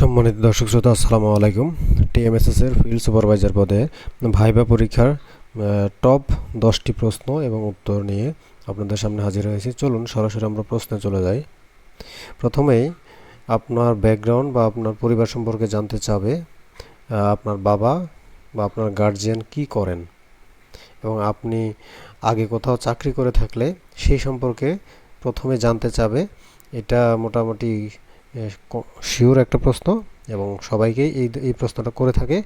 সম্মানিত দর্শক শ্রোতা, আসসালামু আলাইকুম। টিএমএসএস এর ফিল্ড সুপারভাইজার পদে ভাইবা পরীক্ষার টপ দশটি প্রশ্ন এবং উত্তর নিয়ে আপনাদের সামনে হাজির হয়েছি। চলুন সরাসরি আমরা প্রশ্নে চলে যাই। প্রথমেই আপনার ব্যাকগ্রাউন্ড বা আপনার পরিবার সম্পর্কে জানতে চাবে আপনার বাবা বা আপনার গার্জিয়ান কি করেন? এবং আপনি আগে কোথাও চাকরি করে থাকলে সেই সম্পর্কে প্রথমে জানতে চাবে, এটা মোটামুটি শিওর একটা প্রশ্ন এবং সবাইকেই এই এই প্রশ্নটা করে থাকে।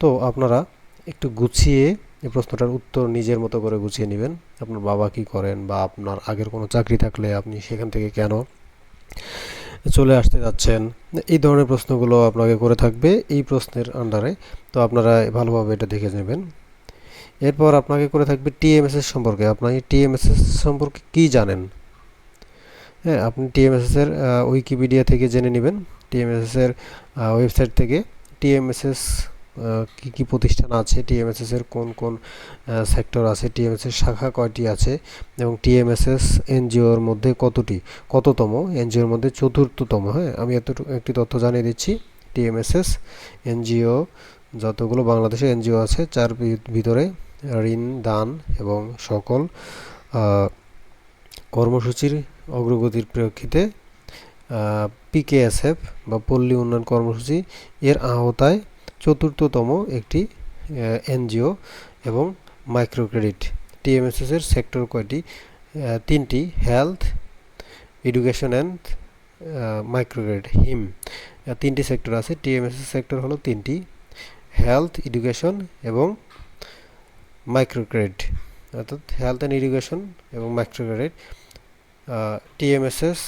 তো আপনারা একটু গুছিয়ে এই প্রশ্নটার উত্তর নিজের মতো করে গুছিয়ে নেবেন। আপনার বাবা কি করেন বা আপনার আগের কোনো চাকরি থাকলে আপনি সেখান থেকে কেন চলে আসতে যাচ্ছেন? এই ধরনের প্রশ্নগুলো আপনাকে করে থাকবে এই প্রশ্নের আন্ডারে। তো আপনারা ভালোভাবে এটা দেখে নেবেন। এরপর আপনাকে করে থাকবে টিএমএসএস সম্পর্কে। আপনাকে টিএমএসএস সম্পর্কে কি জানেন? হ্যাঁ আপনি টিএমএসএস এর আহ, উইকিপিডিয়া থেকে জেনে নেবেন। টিএমএসএস এর ওয়েবসাইট থেকে। টিএমএসএস কি কি প্রতিষ্ঠান আছে? টিএমএসএস এর কোন কোন সেক্টর আছে? টিএমএসএস শাখা কয়টি আছে? এবং টিএমএসএস এনজিওর মধ্যে কতটি? কততম? এনজিওর মধ্যে চতুর্থতম। হ্যাঁ আমি এতটুকু একটি তথ্য জানিয়ে দিচ্ছি। টিএমএসএস এনজিও যতগুলো বাংলাদেশে এনজিও আছে যার ভিতরে ঋণ দান এবং সকল কর্মসূচির অগ্রগতির প্রেক্ষিতে পিকেএসএফ বা পল্লী উন্নয়ন কর্মসূচি এর আওতায় চতুর্থতম একটি এনজিও এবং মাইক্রো ক্রেডিট টিএমএসএস এর সেক্টর কয়টি? তিনটি, health, education and micro credit হিম। তিনটি সেক্টর আছে। টিএমএসএস সেক্টর হলো তিনটি, হেলথ, এডুকেশন এবং মাইক্রো ক্রেডিট অর্থাৎ হেলথ অ্যান্ড এডুকেশন এবং মাইক্রো ক্রেডিট টিএমএসএস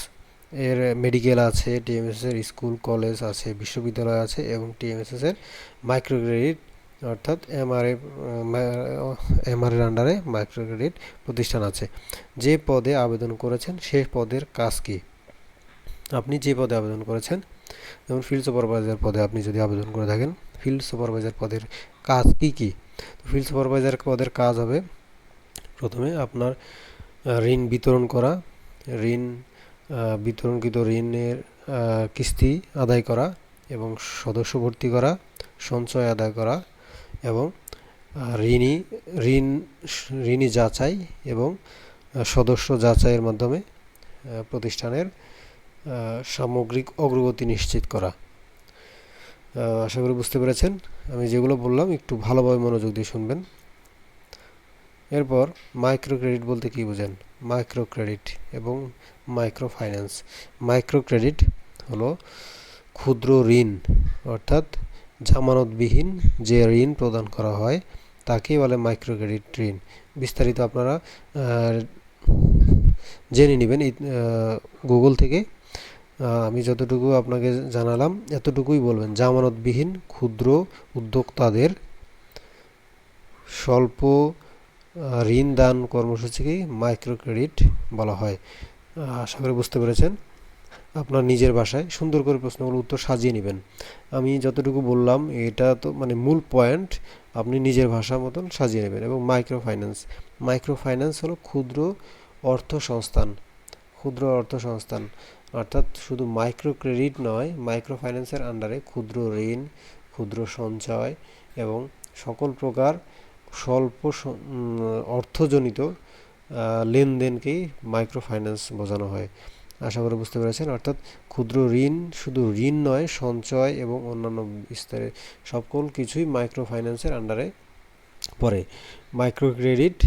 এর মেডিকেল আছে, টিএমএসএস এর স্কুল, কলেজ আছে, বিশ্ববিদ্যালয় আছে এবং টিএমএসএস এর মাইক্রো ক্রেডিট অর্থাৎ এমআরএ এমআর এর আন্ডারে মাইক্রো ক্রেডিট প্রতিষ্ঠান আছে। যে পদে আবেদন করেছেন সেই পদের কাজ কি? আপনি যে পদে আবেদন করেছেন, যেমন ফিল্ড সুপারভাইজার পদে আপনি যদি আবেদন করে থাকেন ফিল্ড সুপারভাইজার পদের কাজ কি কি? ফিল্ড সুপারভাইজার পদের কাজ হবে, প্রথমে আপনার ঋণ বিতরণ করা ঋণ বিতরণকৃত ঋণের কিস্তি আদায় করা এবং সদস্য ভর্তি করা, সঞ্চয় আদায় করা এবং ঋণী, ঋণ, ঋণী যাচাই এবং সদস্য যাচাইয়ের মাধ্যমে প্রতিষ্ঠানের সামগ্রিক অগ্রগতি নিশ্চিত করা। আশা করি বুঝতে পেরেছেন। আমি যেগুলো বললাম একটু ভালোভাবে মনোযোগ দিয়ে শুনবেন। এরপর মাইক্রো ক্রেডিট বলতে কি বোঝেন? মাইক্রো ক্রেডিট এবং মাইক্রো ফাইন্যান্স মাইক্রো ক্রেডিট হলো ক্ষুদ্র ঋণ, অর্থাৎ জামানতবিহীন যে ঋণ প্রদান করা হয়, তাকেই বলে মাইক্রো ক্রেডিট ঋণ। বিস্তারিত আপনারা জেনে নেবেন গুগল থেকে। আমি যতটুকু আপনাকে জানালাম, এতটুকুই বলবেন। জামানতবিহীন ক্ষুদ্র উদ্যোক্তাদের স্বল্প ঋণ দান কর্মসূচিকেই মাইক্রো ক্রেডিট বলা হয়। আশা করি বুঝতে পেরেছেন। আপনার নিজের ভাষায় সুন্দর করে প্রশ্নগুলো উত্তর সাজিয়ে নেবেন। আমি যতটুকু বললাম, এটা তো মানে মূল পয়েন্ট আপনি নিজের ভাষা মতন সাজিয়ে নেবেন এবং মাইক্রো ফাইন্যান্স মাইক্রো ফাইন্যান্স হলো ক্ষুদ্র অর্থ সংস্থান ক্ষুদ্র অর্থ সংস্থান অর্থাৎ শুধু মাইক্রো ক্রেডিট নয় মাইক্রো ফাইন্যান্সের আন্ডারে ক্ষুদ্র ঋণ, ক্ষুদ্র সঞ্চয় এবং সকল প্রকার স্বল্প অর্থজনিত লেনদেনকেই মাইক্রো ফাইন্যান্স বোঝানো হয়। আশা করি বুঝতে পেরেছেন। অর্থাৎ ক্ষুদ্র ঋণ শুধু ঋণ নয়, সঞ্চয় এবং অন্যান্য বিস্তারে সকল কিছুই মাইক্রো ফাইন্যান্সের আন্ডারে পড়ে। মাইক্রো ক্রেডিট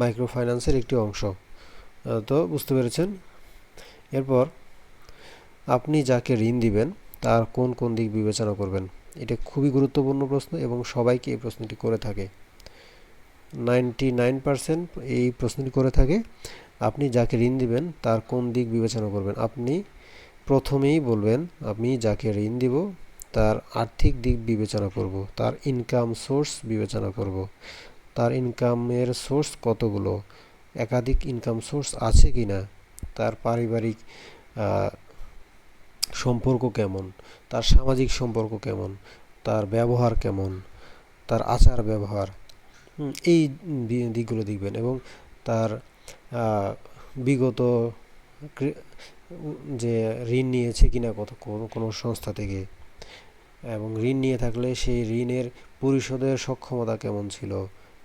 মাইক্রো ফাইন্যান্সের একটি অংশ। তো বুঝতে পেরেছেন? এরপর আপনি যাকে ঋণ দিবেন, তার কোন কোন দিক বিবেচনা করবেন? এটা খুবই গুরুত্বপূর্ণ প্রশ্ন এবং সবাইকে এই প্রশ্নটি করে থাকে। নাইনটি নাইন পার্সেন্ট এই প্রশ্নটি করে থাকে। আপনি যাকে ঋণ দিবেন, তার কোন দিক বিবেচনা করবেন? আপনি প্রথমেই বলবেন, আমি যাকে ঋণ দিব, তার আর্থিক দিক বিবেচনা করব, তার ইনকাম সোর্স বিবেচনা করব। তার ইনকামের সোর্স কতগুলো? একাধিক ইনকাম সোর্স আছে কি না তার পারিবারিক সম্পর্ক কেমন? তার সামাজিক সম্পর্ক কেমন? তার ব্যবহার কেমন? তার আচার ব্যবহার এই দিকগুলো দেখবেন এবং তার বিগত যে ঋণ নিয়েছে কিনা কত, কোনো কোনো সংস্থা থেকে এবং ঋণ নিয়ে থাকলে সেই ঋণের পরিশোধের সক্ষমতা কেমন ছিল,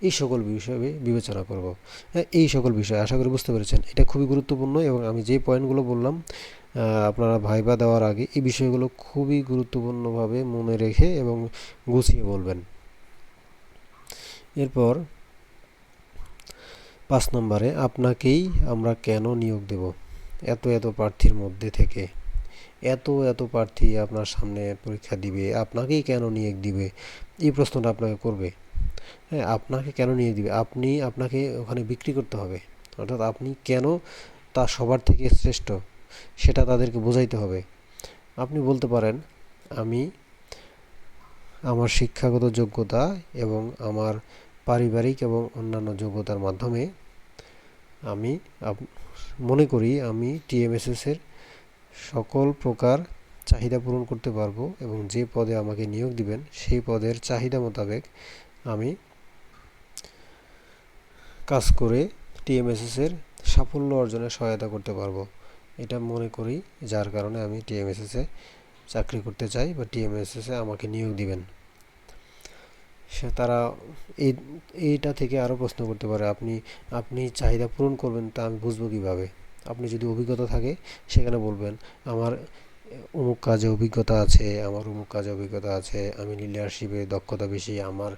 এই সকল বিষয়ে বিবেচনা করব। এই সকল বিষয় আশা করি বুঝতে পেরেছেন। এটা খুবই গুরুত্বপূর্ণ এবং আমি যে পয়েন্টগুলো বললাম আপনারা ভাইবা দেওয়ার আগে, এই বিষয়গুলো খুবই গুরুত্বপূর্ণভাবে মনে রেখে এবং গুছিয়ে বলবেন। এরপর পাঁচ নম্বরে, আপনাকেই আমরা কেন নিয়োগ দেব? এত এত প্রার্থীর মধ্যে থেকে। এত এত প্রার্থী আপনার সামনে পরীক্ষা দিবে, আপনাকেই কেন নিয়োগ দিবে? এই প্রশ্নটা আপনাকে করবে। হ্যাঁ আপনাকে কেন নিয়োগ দিবে? আপনি, আপনাকে ওখানে বিক্রি করতে হবে। অর্থাৎ আপনি কেন তা সবার থেকে শ্রেষ্ঠ, সেটা তাদেরকে বোঝাইতে হবে। আপনি বলতে পারেন, আমি আমার শিক্ষাগত যোগ্যতা এবং আমার পারিবারিক এবং অন্যান্য যোগ্যতার মাধ্যমে আমি মনে করি আমি টিএমএসএস এর সকল প্রকার চাহিদা পূরণ করতে পারব এবং যে পদে আমাকে নিয়োগ দিবেন, সেই পদের চাহিদা মোতাবেক আমি কাজ করে টিএমএসএস এর সাফল্য অর্জনে সহায়তা করতে পারব। এটা মনে করি যার কারণে আমি টিএমএসএস চাকরি করতে চাই বা টিএমএসএস আমাকে নিয়োগ দিবেন। সে তারা এই, এইটা থেকে আরও প্রশ্ন করতে পারে, আপনি আপনি চাহিদা পূরণ করবেন তা আমি বুঝব কীভাবে? আপনি যদি অভিজ্ঞতা থাকে, সেখানে বলবেন, আমার অমুক কাজে অভিজ্ঞতা আছে, আমার অমুক কাজে অভিজ্ঞতা আছে, আমি লিডারশিপে দক্ষতা বেশি, আমার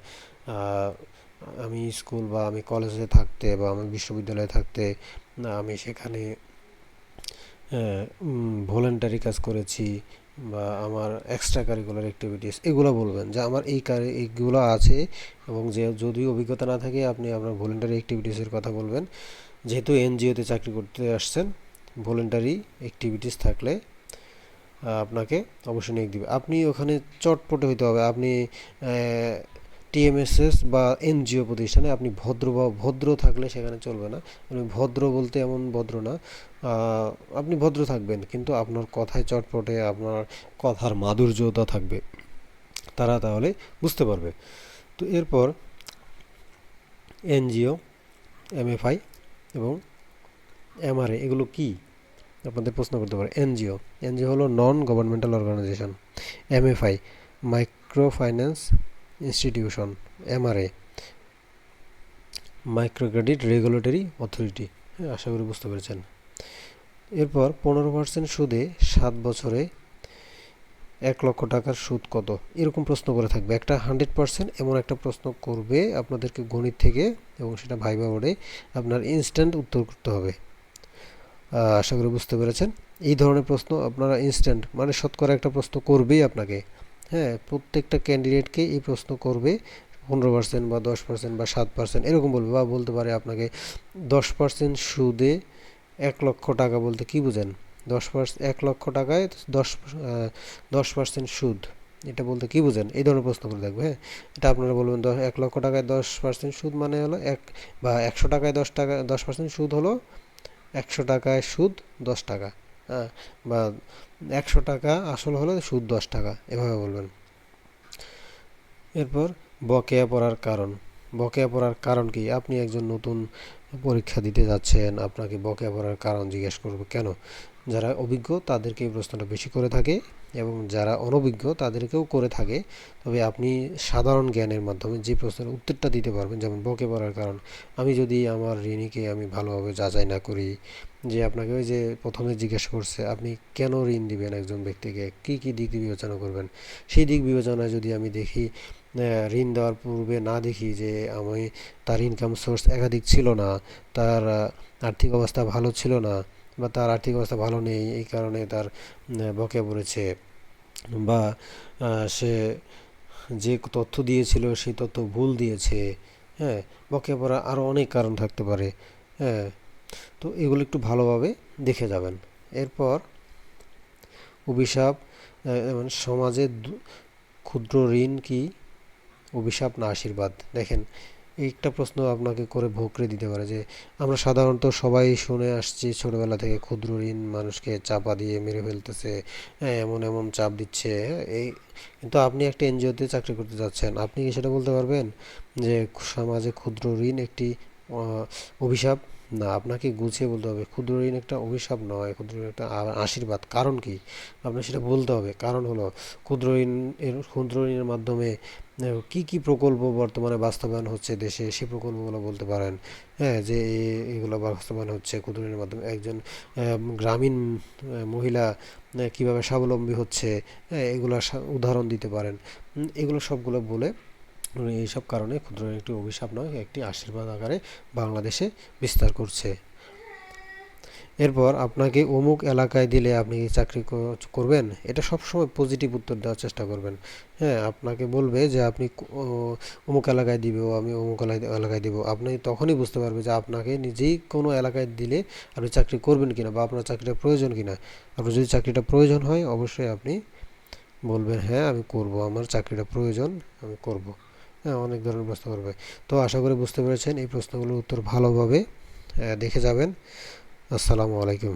আমি স্কুল বা আমি কলেজে থাকতে বা আমি বিশ্ববিদ্যালয়ে থাকতে আমি সেখানে ভলেন্টারি কাজ করেছি বা আমার এক্সট্রা কারিকুলার অ্যাক্টিভিটিস এগুলো বলবেন যে আমার এই কারি, এইগুলো আছে এবং যে যদি অভিজ্ঞতা না থাকে আপনি আপনার ভলেন্টারি অ্যাক্টিভিটিসের কথা বলবেন। যেহেতু এনজিওতে চাকরি করতে আসছেন ভলেন্টারি অ্যাক্টিভিটিস থাকলে আপনাকে অবশ্যই নিয়োগ দিবে। আপনি ওখানে চটপটে হইতে হবে। আপনি টিএমএসএস বা এনজিও প্রতিষ্ঠানে আপনি ভদ্র বা ভদ্র থাকলে সেখানে চলবে না। ভদ্র বলতে এমন ভদ্র না। আপনি ভদ্র থাকবেন, কিন্তু আপনার কথায় চটপটে, আপনার কথার মাধুর্যতা থাকবে। তারা তাহলে বুঝতে পারবে। তো এরপর এনজিও, এমএফআই এবং এমআরএ এগুলো কি? আপনাদের প্রশ্ন করতে পারে। এনজিও এনজিও হলো non governmental organisation MFI micro finance institution MRA micro credit regulatory authority হ্যাঁ আশা করি বুঝতে পেরেছেন। এরপর পনেরো পার্সেন্ট সুদে সাত বছরে এক লক্ষ টাকার সুদ কত? এরকম প্রশ্ন করে থাকবে। একটা হান্ড্রেড পার্সেন্ট এমন একটা প্রশ্ন করবে আপনাদেরকে গণিত থেকে এবং সেটা ভাইবা বোর্ডে আপনার ইনস্ট্যান্ট উত্তর করতে হবে। আশা করি বুঝতে পেরেছেন। এই ধরনের প্রশ্ন আপনারা ইনস্ট্যান্ট মানে শতকরা একটা প্রশ্ন করবেই আপনাকে। হ্যাঁ প্রত্যেকটা ক্যান্ডিডেটকে এই প্রশ্ন করবে, পনেরো পার্সেন্ট বা দশ পার্সেন্ট বা সাত পার্সেন্ট এরকম বলবে, বা বলতে পারে আপনাকে দশ পার্সেন্ট সুদে এক লক্ষ টাকা বলতে কি বুঝেন? দশ পার্সেন্ট এক লক্ষ টাকায় দশ দশ পার্সেন্ট সুদ, এটা বলতে কি বুঝেন? এই ধরনের প্রশ্ন করে দেখবে হ্যাঁ? এটা আপনারা বলবেন দশ, এক লক্ষ টাকায় দশ পার্সেন্ট সুদ মানে হলো এক, বা একশো টাকায় দশ টাকা, দশ পার্সেন্ট সুদ হলো একশো টাকায় সুদ দশ টাকা। হ্যাঁ বা একশো টাকা আসল হলো সুদ দশ টাকা, এভাবে বলবেন। এরপর বকেয়া পড়ার কারণ। বকেয়া পড়ার কারণ কি? আপনি একজন নতুন পরীক্ষা দিতে যাচ্ছেন, আপনাকে বকেয়া পড়ার কারণ জিজ্ঞেস করবে। কেন? যারা অভিজ্ঞ তাদেরকে এই প্রশ্নটা বেশি করে থাকে এবং যারা অনভিজ্ঞ তাদেরকেও করে থাকে। তবে আপনি সাধারণ জ্ঞানের মাধ্যমে যে প্রশ্নের উত্তরটা দিতে পারবেন, যেমন বকে পড়ার কারণ, আমি যদি আমার ঋণীকে আমি ভালোভাবে যাচাই না করি যে আপনাকে ওই যে প্রথমে জিজ্ঞেস করছে, আপনি কেন ঋণ দিবেন একজন ব্যক্তিকে? কি কি দিক বিবেচনা করবেন? সেই দিক বিবেচনায় যদি আমি দেখি ঋণ দেওয়ার পূর্বে না দেখি যে আমি তার ইনকাম সোর্স একাধিক ছিল না, তার আর্থিক অবস্থা ভালো ছিল না বা তার আর্থিক অবস্থা ভালো নেই, এই কারণে তার বকে পড়েছে বা সে যে তথ্য দিয়েছিল সেই তথ্য ভুল দিয়েছে হ্যাঁ বকে পড়া আরও অনেক কারণ থাকতে পারে হ্যাঁ তো এগুলো একটু ভালোভাবে দেখে যাবেন। এরপর অভিশাপ সমাজে ক্ষুদ্র ঋণ কি? অভিশাপ না আশীর্বাদ? দেখেন একটা প্রশ্ন আপনাকে করে ভোকরে দিতে পারে যে, আমরা সাধারণত সবাই শুনে আসছি ছোটবেলা থেকে ক্ষুদ্র ঋণ মানুষকে চাপা দিয়ে মেরে ফেলতেছে এমন এমন চাপ দিচ্ছে এই, কিন্তু আপনি একটা এনজিওতে চাকরি করতে যাচ্ছেন, আপনি কি সেটা বলতে পারবেন? যে, সমাজে ক্ষুদ্র ঋণ একটি অভিশাপ না, আপনাকে গুছিয়ে বলতে হবে। ক্ষুদ্র ঋণ একটা অভিশাপ নয় ক্ষুদ্র ঋণ একটা আশীর্বাদ। কারণ কি? আপনার সেটা বলতে হবে। কারণ হলো ক্ষুদ্র ঋণ এর ক্ষুদ্র ঋণের মাধ্যমে কি কি প্রকল্প বর্তমানে বাস্তবায়ন হচ্ছে দেশে? সে প্রকল্পগুলো বলতে পারেন। হ্যাঁ যে এগুলো বাস্তবায়ন হচ্ছে ক্ষুদ্র ঋণের মাধ্যমে। একজন গ্রামীণ মহিলা কীভাবে স্বাবলম্বী হচ্ছে? হ্যাঁ এগুলো উদাহরণ দিতে পারেন। এগুলো সবগুলো বলে এইসব কারণে ক্ষুদ্র একটি অভিশাপ নয়, একটি আশীর্বাদ আকারে বাংলাদেশে বিস্তার করছে। এরপর আপনাকে অমুক এলাকায় দিলে আপনি চাকরি করবেন? এটা সবসময় পজিটিভ উত্তর দেওয়ার চেষ্টা করবেন। হ্যাঁ আপনাকে বলবে যে আপনি অমুক এলাকায় দিবে আমি অমুক এলাকায় দিব। আপনি তখনই বুঝতে পারবে যে আপনাকে নিজেই কোনো এলাকায় দিলে আপনি চাকরি করবেন কিনা বা আপনার চাকরিটা প্রয়োজন কিনা। আপনার যদি চাকরিটা প্রয়োজন হয়, অবশ্যই আপনি বলবেন হ্যাঁ আমি করব, আমার চাকরিটা প্রয়োজন, আমি করব। অনেক ধরনের প্রশ্ন করবে। তো আশা করি বুঝতে পেরেছেন, এই প্রশ্নগুলোর উত্তর ভালোভাবে দেখে যাবেন। আসসালামু আলাইকুম।